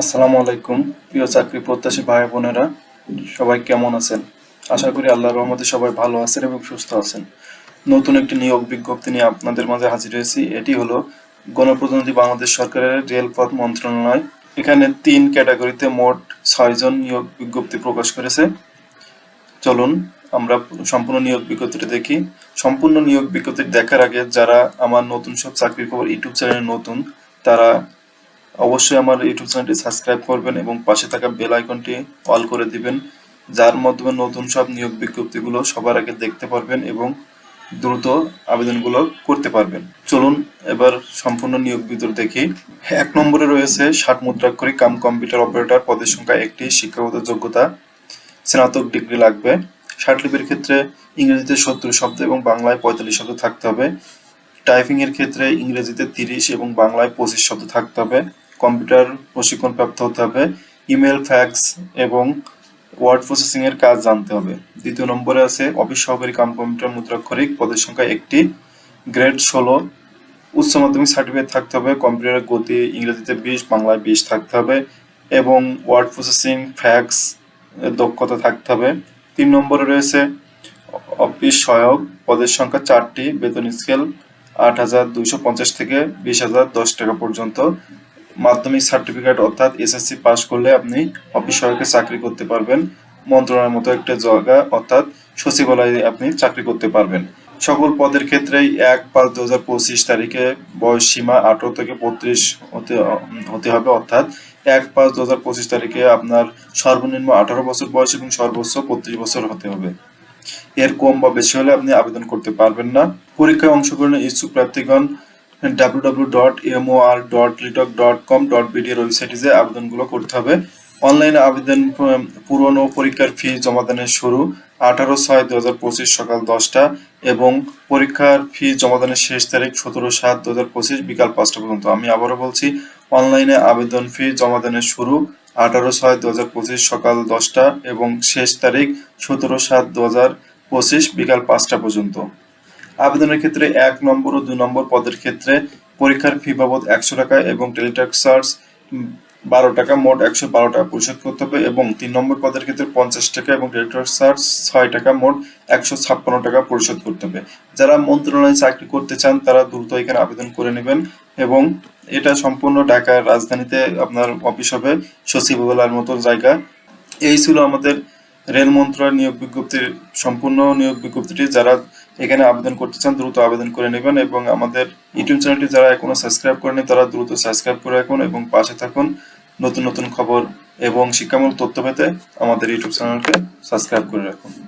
আসসালামু আলাইকুম, প্রিয় চাকরি প্রত্যাশী ভাই বোনেরা। সবাই কেমন আছেন? আশা করি আল্লাহর রহমতে সবাই ভালো আছেন এবং সুস্থ আছেন। নতুন একটি নিয়োগ বিজ্ঞপ্তি নিয়ে আপনাদের মাঝে হাজির হয়েছি। এটি হলো গণপ্রতিনিধি বাংলাদেশ সরকারের রেলপথ মন্ত্রণালয়। এখানে তিন ক্যাটাগরিতে মোট ছয়জন নিয়োগ বিজ্ঞপ্তি প্রকাশ করেছে। চলুন, আমরা সম্পূর্ণ নিয়োগ বিজ্ঞপ্তিটা দেখি। সম্পূর্ণ নিয়োগ বিজ্ঞপ্তি দেখার আগে যারা আমার নতুন সব চাকরির খবর ইউটিউব চ্যানেলে নতুন, তারা অবশ্যই আমার ইউটিউব চ্যানেলটি সাবস্ক্রাইব করবেন এবং পাশে থাকা বেল আইকনটি অল করে দিবেন, যার মাধ্যমে নতুন সব নিয়োগ বিজ্ঞপ্তিগুলো সবার আগে দেখতে পারবেন এবং দ্রুত আবেদনগুলো করতে পারবেন। চলুন এবার সম্পূর্ণ নিয়োগ বিতর দেখি। এক নম্বরে রয়েছে ষাট মুদ্রাক্ষরিক কাম কম্পিউটার অপারেটর পদের সংখ্যা একটি, শিক্ষাগত যোগ্যতা স্নাতক ডিগ্রি লাগবে। ষাটলিপির ক্ষেত্রে ইংরেজিতে সত্তর শব্দ এবং বাংলায় পঁয়তাল্লিশ শব্দ থাকতে হবে। টাইপিং এর ক্ষেত্রে ইংরেজিতে তিরিশ এবং বাংলায় পঁচিশ শব্দ থাকতে হবে। কম্পিউটার প্রশিক্ষণ প্রাপ্ত হতে হবে, ইমেল, ফ্যাক্স এবং ওয়ার্ড প্রসেসিং এর কাজ জানতে হবে। দ্বিতীয় নম্বরে আছে অফিস সহকারী কাম কম্পিউটার মুদ্রাক্ষরিক, পদের সংখ্যা একটি। গ্রেড ষোলো, উচ্চ মাধ্যমিক সার্টিফিকেট থাকতে হবে, কম্পিউটারের গতি ইংরেজিতে বিশ, বাংলায় বিশ থাকতে হবে এবং ওয়ার্ড প্রসেসিং, ফ্যাক্স দক্ষতা থাকতে হবে। তিন নম্বরে রয়েছে অফিস সহায়ক, পদের সংখ্যা চারটি, বেতন স্কেল আট হাজার দুইশো পঞ্চাশ থেকে বিশ হাজার দশ টাকা পর্যন্ত। মাধ্যমিক সার্টিফিকেট অর্থাৎ এসএসসি পাস করলে আপনি অফিস সহায়কের চাকরি করতে পারবেন। মন্ত্রণালয়ের মতো একটা জায়গা অর্থাৎ সচিবালয়ে আপনি চাকরি করতে পারবেন। সকল পদের ক্ষেত্রেই এক পাঁচ দু হাজার পঁচিশ তারিখে বয়স সীমা আঠারো থেকে বত্রিশ হতে হতে হবে। অর্থাৎ এক পাঁচ দু হাজার পঁচিশ তারিখে আপনার সর্বনিম্ন আঠারো বছর বয়স এবং সর্বোচ্চ বত্রিশ বছর হতে হবে। এর কম বা বেশি হলে আপনি আবেদন করতে পারবেন না। পরীক্ষায় অংশগ্রহণের ইচ্ছুক প্রার্থীগণ www.mor.litok.com.bd এর ওয়েবসাইটে যে আবেদনগুলো করতে হবে। অনলাইনে আবেদন পূরণ ও পরীক্ষার ফি জমা দানের শুরু আঠারো ছয় দু হাজার পঁচিশ সকাল দশটা এবং পরীক্ষার ফি জমা দানের শেষ তারিখ সতেরো সাত দু পঁচিশ বিকাল পাঁচটা পর্যন্ত। আমি আবারও বলছি অনলাইনে আবেদন ফি জমা দানের শুরু আঠারো ছয় দু হাজার পঁচিশ সকাল দশটা এবং শেষ তারিখ সতেরো সাত দু হাজার পঁচিশ বিকাল পাঁচটা পর্যন্ত। আবেদনের ক্ষেত্রে এক নম্বর ও দুই নম্বর পদের ক্ষেত্রে পরীক্ষার ফি বাবদ একশো টাকা এবং টেলিটক চার্জ বারো টাকা, মোট একশো বারো টাকা পরিশোধ করতে হবে এবং তিন নম্বর পদের ক্ষেত্রে পঞ্চাশ টাকা এবং টেলিটক চার্জ ছয় টাকা, মোট একশো ছাপ্পান্ন টাকা পরিশোধ করতে হবে। যারা মন্ত্রণালয়ে চাকরি করতে চান, তারা দ্রুত এখানে আবেদন করে নেবেন এবং এটা সম্পূর্ণ ঢাকার রাজধানীতে আপনার অফিস হবে, সচিবালয়ের মতো জায়গা। এই ছিল আমাদের রেল মন্ত্রণালয় নিয়োগ বিজ্ঞপ্তির, সম্পূর্ণ নিয়োগ বিজ্ঞপ্তিটি। যারা এখানে আবেদন করতে চান, দ্রুত আবেদন করে নেবেন এবং আমাদের ইউটিউব চ্যানেলটি যারা এখনও সাবস্ক্রাইব করেনি তারা দ্রুত সাবস্ক্রাইব করে রাখুন এবং পাশে থাকুন। নতুন নতুন খবর এবং শিক্ষামূলক তথ্য পেতে আমাদের ইউটিউব চ্যানেলকে সাবস্ক্রাইব করে রাখুন।